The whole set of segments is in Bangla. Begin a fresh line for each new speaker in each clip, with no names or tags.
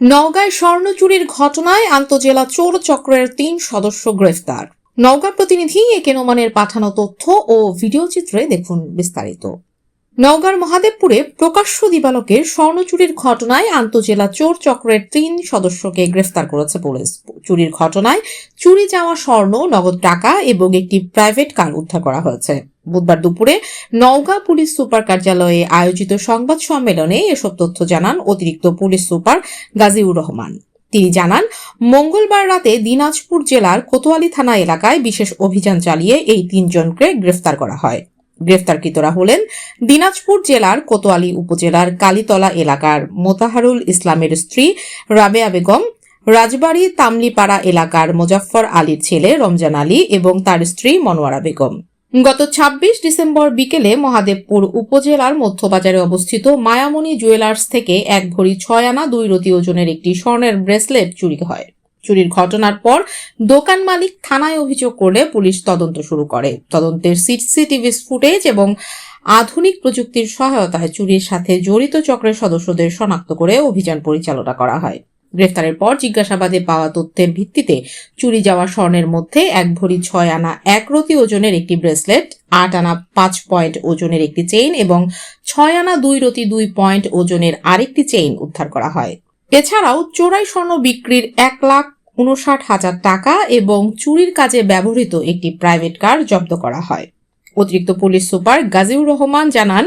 নওগাঁয় স্বর্ণ চুরির ঘটনায় আন্তজেলা চোর চক্রের তিন সদস্য গ্রেফতার। নওগাঁ প্রতিনিধি এ কেনোমানের পাঠানো তথ্য ও ভিডিও চিত্রে দেখুন বিস্তারিত। নওগাঁর মহাদেবপুরে প্রকাশ্য দিবালকের স্বর্ণ চুরির ঘটনায় আন্তজেলা চোর চক্রের তিন সদস্যকে গ্রেফতার করেছে পুলিশ। চুরির ঘটনায় চুরি যাওয়া স্বর্ণ, নগদ টাকা এবং একটি প্রাইভেট কার উদ্ধার করা হয়েছে। বুধবার দুপুরে নওগাঁ পুলিশ সুপার কার্যালয়ে আয়োজিত সংবাদ সম্মেলনে এসব তথ্য জানান অতিরিক্ত পুলিশ সুপার গাজীউর রহমান। তিনি জানান, মঙ্গলবার রাতে দিনাজপুর জেলার কোতোয়ালি থানা এলাকায় বিশেষ অভিযান চালিয়ে এই তিনজনকে গ্রেফতার করা হয়। গ্রেফতারকৃতরা হলেন দিনাজপুর জেলার কোতোয়ালি উপজেলার কালীতলা এলাকার মোতাহারুল ইসলামের স্ত্রী রাবেয়া বেগম, রাজবাড়ী তামলিপাড়া এলাকার মোজাফফর আলীর ছেলে রমজান আলী এবং তার স্ত্রী মনোয়ারা বেগম। গত ২৬ ডিসেম্বর বিকেলে মহাদেবপুর উপজেলার মধ্যবাজারে অবস্থিত মায়ামণি জুয়েলার্স থেকে এক ভরি ছয় আনা দুই রতি ওজনের একটি স্বর্ণের ব্রেসলেট চুরি হয়। চুরির ঘটনার পর দোকান মালিক থানায় অভিযোগ করলে পুলিশ তদন্ত শুরু করে। তদন্তের সিসিটিভি ফুটেজ এবং আধুনিক প্রযুক্তির সহায়তায় চুরির সাথে জড়িত চক্রের সদস্যদের শনাক্ত করে অভিযান পরিচালনা করা হয়। গ্রেফতারের পর জিজ্ঞাসাবাদে পাওয়া তথ্যের ভিত্তিতে চুরি যাওয়া স্বর্ণের মধ্যে এক ভরি ছয় আনা এক রতি ওজনের একটি ব্রেসলেট, আট আনা পাঁচ পয়েন্ট ওজনের একটি চেইন এবং ছয় আনা দুই রতি দুই পয়েন্ট ওজনের আরেকটি চেইন উদ্ধার করা হয়। এছাড়াও চোরাই স্বর্ণ বিক্রির এক লাখ উনষাট হাজার টাকা এবং চুরির কাজে ব্যবহৃত একটি প্রাইভেট কার জব্দ করা হয়। অতিরিক্ত পুলিশ সুপার গাজীউর রহমান জানান,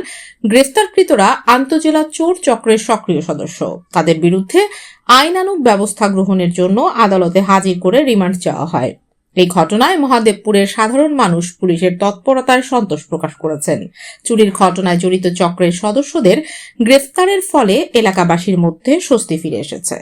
গ্রেফতারকৃতরা আন্তজেলা চোর চক্রের সক্রিয় সদস্য। তাদের বিরুদ্ধে আইনানুগ ব্যবস্থা গ্রহণের জন্য আদালতে হাজির করে রিমান্ড চাওয়া হয়। এই ঘটনায় মহাদেবপুরের সাধারণ মানুষ পুলিশের তৎপরতায় সন্তোষ প্রকাশ করেছেন। চুরির ঘটনায় জড়িত চক্রের সদস্যদের গ্রেফতারের ফলে এলাকাবাসীর মধ্যে স্বস্তি ফিরে এসেছে।